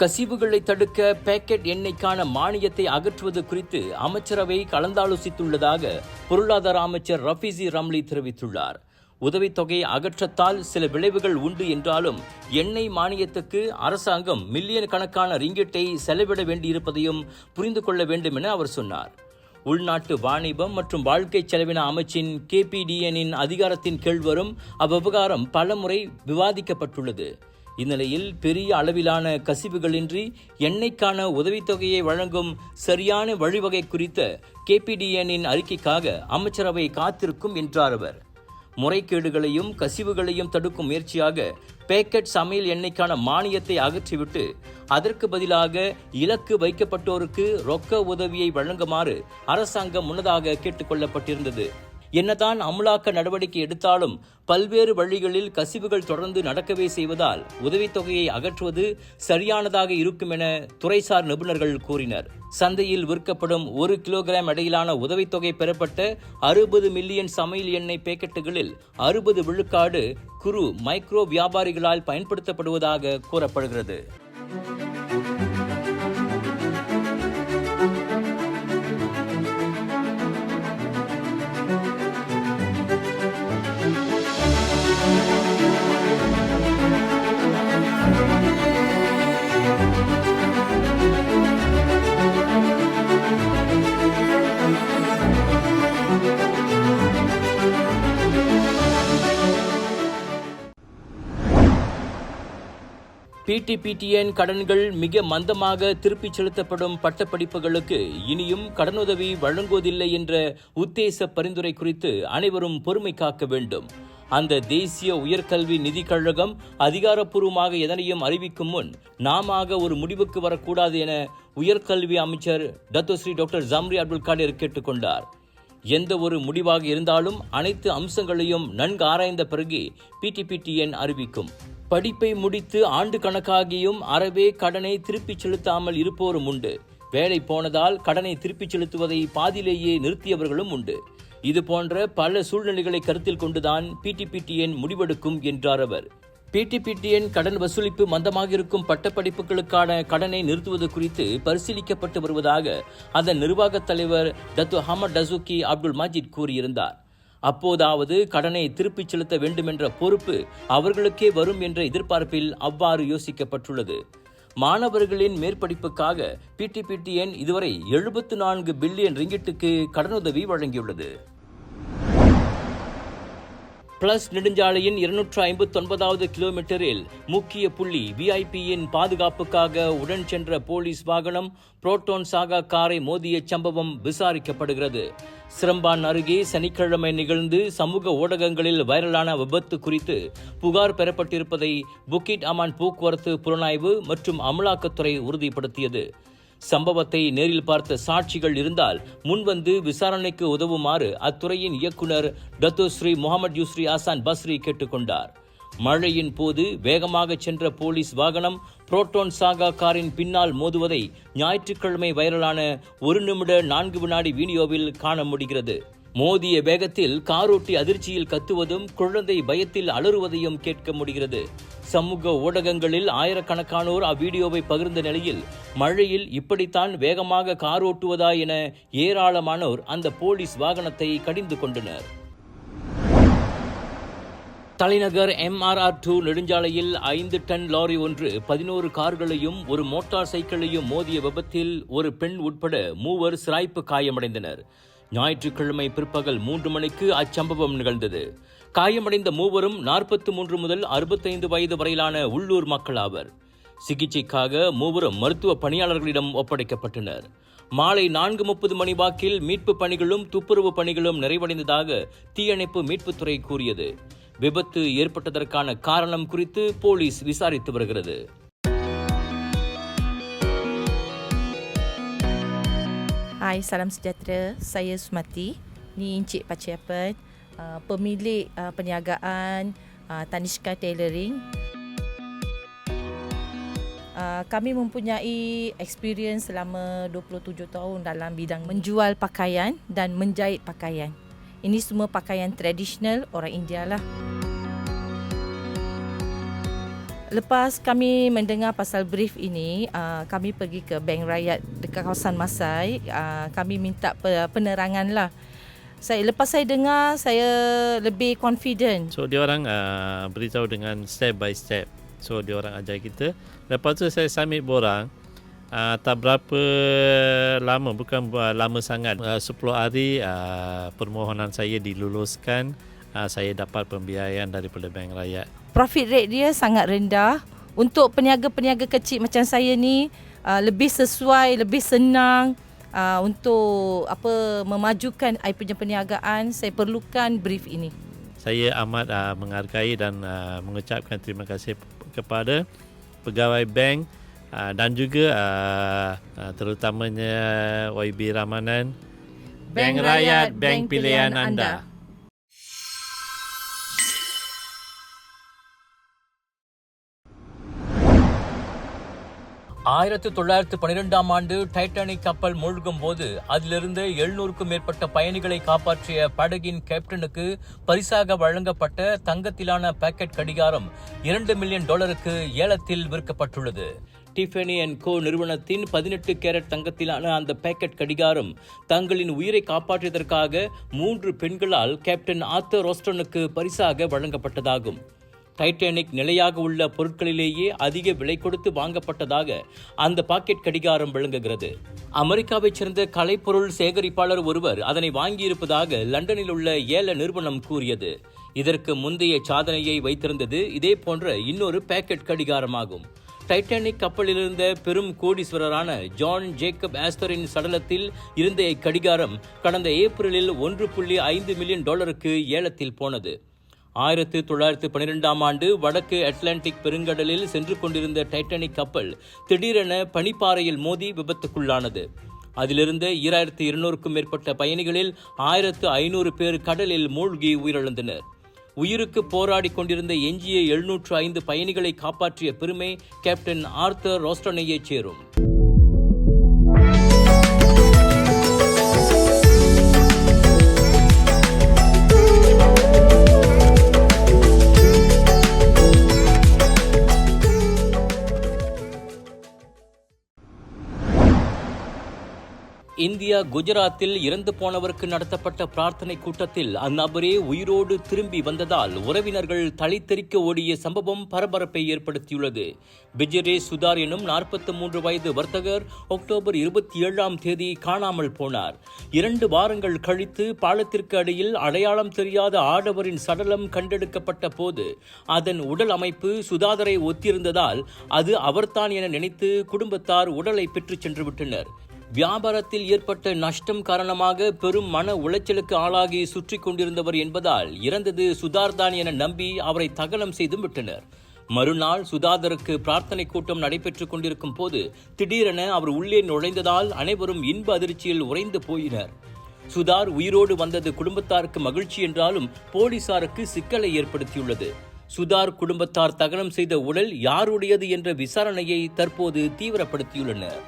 கசிவுகளை தடுக்க பேக்கெட் எண்ணெய்க்கான மானியத்தை அகற்றுவது குறித்து அமைச்சரவை கலந்தாலோசித்துள்ளதாக பொருளாதார அமைச்சர் ரஃபிசி ரம்லி தெரிவித்துள்ளார். உதவித்தொகை அகற்றத்தால் சில விளைவுகள் உண்டு என்றாலும் எண்ணெய் மானியத்துக்கு அரசாங்கம் மில்லியன் கணக்கான ரிங்கிட்டை செலவிட வேண்டியிருப்பதையும் புரிந்து கொள்ள வேண்டும் என அவர் சொன்னார். உள்நாட்டு வாணிபம் மற்றும் வாழ்க்கை செலவின அமைச்சின் கேபிடிஎனின் அதிகாரத்தின் கீழ் வரும் அவ்விவகாரம் பலமுறை விவாதிக்கப்பட்டுள்ளது. இந்நிலையில் பெரிய அளவிலான கசிவுகளின்றி எண்ணெய்க்கான உதவித்தொகையை வழங்கும் சரியான வழிவகை குறித்த கேபிடிஎனின் அறிக்கைக்காக அமைச்சரவை காத்திருக்கும் என்றார் அவர். முறைகேடுகளையும் கசிவுகளையும் தடுக்கும் முயற்சியாக பேக்கெட் சமையல் எண்ணெய்க்கான மானியத்தை அகற்றிவிட்டு அதற்கு பதிலாக இலக்கு வைக்கப்பட்டோருக்கு ரொக்க உதவியை வழங்குமாறு அரசாங்கம் முன்னதாக கேட்டுக்கொள்ளப்பட்டிருந்தது. என்னதான் அமலாக்க நடவடிக்கை எடுத்தாலும் பல்வேறு வழிகளில் கசிவுகள் தொடர்ந்து நடக்கவே செய்வதால் உதவித்தொகையை அகற்றுவது சரியானதாக இருக்கும் என துறைசார் நிபுணர்கள் கூறினர். சந்தையில் விற்கப்படும் ஒரு கிலோகிராம் இடையிலான உதவித்தொகை பெறப்பட்ட அறுபது மில்லியன் சமையல் எண்ணெய் பேக்கெட்டுகளில் அறுபது விழுக்காடு குறு மைக்ரோ வியாபாரிகளால் பயன்படுத்தப்படுவதாக கூறப்படுகிறது. பிடிபிடிஎன் கடன்கள் மிக மந்தமாக திருப்பிச் செலுத்தப்படும் பட்டப்படிப்புகளுக்கு இனியும் கடனுதவி வழங்குவதில்லை என்ற உத்தேச பரிந்துரை குறித்து அனைவரும் பொறுமை காக்க வேண்டும். அந்த தேசிய உயர்கல்வி நிதி கழகம் அதிகாரப்பூர்வமாக எதனையும் அறிவிக்கும் முன் நாம ஒரு முடிவுக்கு வரக்கூடாது என உயர்கல்வி அமைச்சர் Datuk Seri doctor Zambry Abdul Kadir கேட்டுக்கொண்டார் எந்த ஒரு முடிவாக இருந்தாலும் அனைத்து அம்சங்களையும் நன்கு ஆராய்ந்த பிறகு பிடிபிடிஎன் அறிவிக்கும். படிப்பை முடித்து ஆண்டு கணக்காகியும் அறவே கடனை திருப்பிச் செலுத்தாமல் இருப்போரும் உண்டு. வேலை போனதால் கடனை திருப்பிச் செலுத்துவதை பாதியிலேயே நிறுத்தியவர்களும் உண்டு. இது போன்ற பல சூழ்நிலைகளை கருத்தில் கொண்டுதான் பிடிபிடிஎன் முடிவெடுக்கும் என்றார் அவர். பிடிபிடிஎன் கடன் வசூலிப்பு மந்தமாக இருக்கும் பட்டப்படிப்புகளுக்கான கடனை நிறுத்துவது குறித்து பரிசீலிக்கப்பட்டு வருவதாக அதன் நிர்வாகத் தலைவர் டத்து ஹமத் டசுக்கி அப்துல் மஜித் கூறியிருந்தார். அப்போதாவது கடனை திருப்பிச் செலுத்த வேண்டுமென்ற பொறுப்பு அவர்களுக்கே வரும் என்ற எதிர்பார்ப்பில் அவ்வாறு யோசிக்கப்பட்டுள்ளது. மாணவர்களின் மேற்படிப்புக்காக பிடிபிடிஎன் இதுவரை எழுபத்து நான்கு பில்லியன் ரிங்கிட்டுக்கு கடனுதவி வழங்கியுள்ளது. பிளஸ் நெடுஞ்சாலையின் இருநூற்று ஐம்பத்தி ஒன்பதாவது கிலோமீட்டரில் முக்கிய புள்ளி விஐபியின் பாதுகாப்புக்காக உடன் சென்ற போலீஸ் வாகனம் புரோட்டோன் சாகா காரை மோதிய சம்பவம் விசாரிக்கப்படுகிறது. சிரம்பான் அருகே சனிக்கிழமை நிகழ்ந்து சமூக ஊடகங்களில் வைரலான விபத்து குறித்து புகார் பெறப்பட்டிருப்பதை புக்கிட் அமான் போக்குவரத்து புலனாய்வு மற்றும் அமலாக்கத்துறை உறுதிப்படுத்தியது. சம்பவத்தை நேரில் பார்த்த சாட்சிகள் இருந்தால் முன்வந்து விசாரணைக்கு உதவுமாறு அத்துறையின் இயக்குனர் டத்துஸ்ரீ முகமது யூஸ்ரி ஆசான் பஸ்ரி கேட்டுக்கொண்டார். மழையின் போது வேகமாக சென்ற போலீஸ் வாகனம் புரோட்டோன் சாகா காரின் பின்னால் மோதுவதை ஞாயிற்றுக்கிழமை வைரலான ஒரு நிமிட நான்கு வினாடி வீடியோவில் காண முடிகிறது. மோதிய வேகத்தில் காரோட்டி அதிர்ச்சியில் கத்துவதும் குழந்தை பயத்தில் அலறுவதையும் கேட்க முடிகிறது. சமூக ஊடகங்களில் ஆயிரக்கணக்கானோர் அவ்வீடியோவை பகிர்ந்த நிலையில் மழையில் இப்படித்தான் வேகமாக கார் ஓட்டுவதா என ஏராளமானோர் அந்த போலீஸ் வாகனத்தை கடிந்து கொண்டனர். தலைநகர் எம்ஆர்ஆர் டூ நெடுஞ்சாலையில் ஐந்து டன் லாரி ஒன்று பதினோரு கார்களையும் ஒரு மோட்டார் சைக்கிளையும் மோதிய விபத்தில் ஒரு பெண் உட்பட மூவர் சிராய்ப்பு காயமடைந்தனர். ஞாயிற்றுக்கிழமை பிற்பகல் மூன்று மணிக்கு அச்சம்பவம் நிகழ்ந்தது. காயமடைந்த மூவரும் நாற்பத்தி மூன்று முதல் அறுபத்தைந்து வயது வரையிலான உள்ளூர் மக்கள் ஆவர். சிகிச்சைக்காக மூவரும் மருத்துவ பணியாளர்களிடம் ஒப்படைக்கப்பட்டனர். மாலை நான்கு முப்பது மணி வாக்கில் மீட்பு பணிகளும் துப்புரவு பணிகளும் நிறைவடைந்ததாக தீயணைப்பு மீட்புத்துறை கூறியது. விபத்து ஏற்பட்டதற்கான காரணம் குறித்து போலீஸ் விசாரித்து வருகிறது. Hai, salam sejahtera. Saya Sumati. Ni Encik Paciapan, uh, pemilik uh, perniagaan uh, Tanishka Tailoring. Uh, kami mempunyai experience selama 27 tahun dalam bidang menjual pakaian dan menjahit pakaian. Ini semua pakaian tradisional orang India lah. Lepas kami mendengar pasal brief ini, uh, kami pergi ke Bank Rakyat dekat kawasan Masai. Uh, kami minta pe- penerangan lah. Saya lepas saya dengar, saya lebih confident. So dia orang uh, beritahu dengan step by step. So dia orang ajar kita. Lepas tu saya submit borang. Uh, tak berapa lama, bukan uh, lama sangat. Uh, 10 hari uh, permohonan saya diluluskan. Uh, saya dapat pembiayaan daripada Bank Rakyat. Profit rate dia sangat rendah. Untuk peniaga-peniaga kecil macam saya ni, uh, lebih sesuai, lebih senang uh, untuk apa memajukan I punya perniagaan. Saya perlukan brief ini. Saya amat uh, menghargai dan uh, mengucapkan terima kasih kepada pegawai bank uh, dan juga uh, uh, terutamanya YB Ramanan Bank Rakyat, bank pilihan anda. ஆயிரத்தி தொள்ளாயிரத்து பன்னிரெண்டாம் ஆண்டு Titanic கப்பல் மூழ்கும் போது அதிலிருந்து எழுநூறுக்கும் மேற்பட்ட பயணிகளை காப்பாற்றிய படகின் கேப்டனுக்கு பரிசாக வழங்கப்பட்ட தங்கத்திலான பாக்கெட் கடிகாரம் இரண்டு மில்லியன் டாலருக்கு ஏலத்தில் விற்கப்பட்டுள்ளது. டிஃபனி அண்ட் கோ நிறுவனத்தின் பதினெட்டு கேரட் தங்கத்திலான அந்த பேக்கெட் கடிகாரம் தங்களின் உயிரை காப்பாற்றியதற்காக மூன்று பெண்களால் கேப்டன் ஆத்தர் ரோஸ்டனுக்கு பரிசாக வழங்கப்பட்டதாகும். டைட்டானிக் நிலையாக உள்ள பொருட்களிலேயே அதிக விலை கொடுத்து வாங்கப்பட்டதாக அந்த பாக்கெட் கடிகாரம் விளங்குகிறது. அமெரிக்காவைச் சேர்ந்த கலைப்பொருள் சேகரிப்பாளர் ஒருவர் அதனை வாங்கியிருப்பதாக லண்டனில் உள்ள ஏல நிறுவனம் கூறியது. இதற்கு முந்தைய சாதனையை வைத்திருந்தது இதே போன்ற இன்னொரு பாக்கெட் கடிகாரமாகும். டைட்டானிக் கப்பலில் இருந்த பெரும் கோடீஸ்வரரான ஜான் ஜேக்கப் ஆஸ்தரின் சடலத்தில் இருந்த இக்கடிகாரம் கடந்த ஏப்ரலில் ஒன்று புள்ளி ஐந்து மில்லியன் டாலருக்கு ஏலத்தில் போனது. ஆயிரத்து தொள்ளாயிரத்து பன்னிரெண்டாம் ஆண்டு வடக்கு அட்லாண்டிக் பெருங்கடலில் சென்று கொண்டிருந்த டைட்டானிக் கப்பல் திடீரென பனிப்பாறையில் மோதி விபத்துக்குள்ளானது. அதிலிருந்த ஈராயிரத்து இருநூறுக்கும் மேற்பட்ட பயணிகளில் ஆயிரத்து ஐநூறு பேர் கடலில் மூழ்கி உயிரிழந்தனர். உயிருக்கு போராடி கொண்டிருந்த எஞ்சிய எழுநூற்று ஐந்து பயணிகளை காப்பாற்றிய பெருமை கேப்டன் ஆர்த்தர் ரோஸ்டனையைச் சேரும். இந்தியா குஜராத்தில் இறந்து போனவருக்கு நடத்தப்பட்ட பிரார்த்தனை கூட்டத்தில் அந்நபரே உயிரோடு திரும்பி வந்ததால் உறவினர்கள் தலைத்தெறிக்க ஓடிய சம்பவம் பரபரப்பை ஏற்படுத்தியுள்ளது. பிஜரே சுதார் எனும் நாற்பத்தி மூன்று வயது வர்த்தகர் அக்டோபர் இருபத்தி ஏழாம் தேதி காணாமல் போனார். இரண்டு வாரங்கள் கழித்து பாலத்திற்கு அடியில் அடையாளம் தெரியாத ஆடவரின் சடலம் கண்டெடுக்கப்பட்ட போது அதன் உடல் அமைப்பு சுதாதரை ஒத்திருந்ததால் அது அவர்தான் என நினைத்து குடும்பத்தார் உடலை பெற்றுச் சென்றுவிட்டனர் வியாபாரத்தில் ஏற்பட்ட நஷ்டம் காரணமாக பெரும் மன உளைச்சலுக்கு ஆளாகி சுற்றி கொண்டிருந்தவர் என்பதால் இறந்தது சுதார்தான் என நம்பி அவரை தகனம் செய்தும் விட்டனர். மறுநாள் சுதாதருக்கு பிரார்த்தனை கூட்டம் நடைபெற்றுக் கொண்டிருக்கும் போது திடீரென அவர் உள்ளே நுழைந்ததால் அனைவரும் இன்ப அதிர்ச்சியில் உறைந்து போயினர். சுதார் உயிரோடு வந்தது குடும்பத்தாருக்கு மகிழ்ச்சி என்றாலும் போலீசாருக்கு சிக்கலை ஏற்படுத்தியுள்ளது. சுதார் குடும்பத்தார் தகனம் செய்த உடல் யாருடையது என்ற விசாரணையை தற்போது தீவிரப்படுத்தியுள்ளனர்.